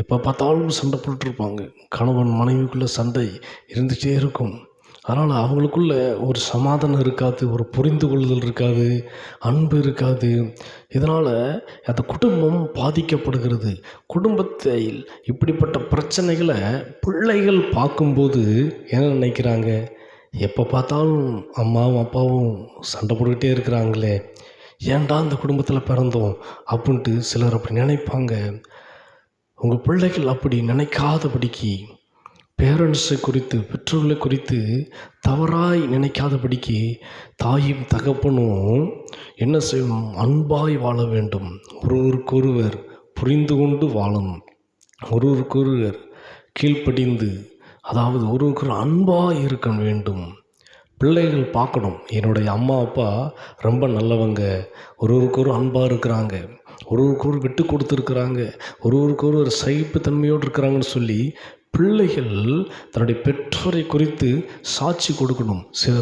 எப்போ பார்த்தாலும் சண்டை போட்டுருப்பாங்க. கணவன் மனைவிக்குள்ளே சண்டை இருந்துகிட்டே இருக்கும். அதனால் அவங்களுக்குள்ள ஒரு சமாதானம் இருக்காது ஒரு புரிந்து கொள்ளுதல் இருக்காது அன்பு இருக்காது. இதனால் அந்த குடும்பம் பாதிக்கப்படுகிறது. குடும்பத்தில் இப்படிப்பட்ட பிரச்சனைகளை பிள்ளைகள் பார்க்கும்போது என்ன நினைக்கிறாங்க? எப்போ பார்த்தாலும் அம்மாவும் அப்பாவும் சண்டை போட்டுக்கிட்டே இருக்கிறாங்களே. ஏன்டா இந்த குடும்பத்தில் பிறந்தோம்? அப்படின்ட்டு சிலர் அப்படி நினைப்பாங்க. உங்கள் பிள்ளைகள் அப்படி நினைக்காதபடிக்கு பேரண்ட்ஸை குறித்து பெற்றோர்களை குறித்து தவறாய் நினைக்காதபடிக்கு தாயும் தகப்பனும் என்ன செய்யணும் அன்பாய் வாழ வேண்டும். ஒருவருக்கொருவர் புரிந்து கொண்டு வாழணும் ஒருவருக்கொருவர் கீழ்ப்படிந்து அதாவது ஒருவருக்கு அன்பாக இருக்க வேண்டும். பிள்ளைகள் பார்க்கணும். என்னுடைய அம்மா அப்பா ரொம்ப நல்லவங்க. ஒருவருக்கொரு அன்பாக இருக்கிறாங்க. ஒருவருக்கு ஒரு விட்டு கொடுத்துருக்குறாங்க. ஒருவருக்கு ஒரு சகிப்புத்தன்மையோடு இருக்கிறாங்கன்னு சொல்லி பிள்ளைகள் தன்னுடைய பெற்றோரை குறித்து சாட்சி கொடுக்கணும். சில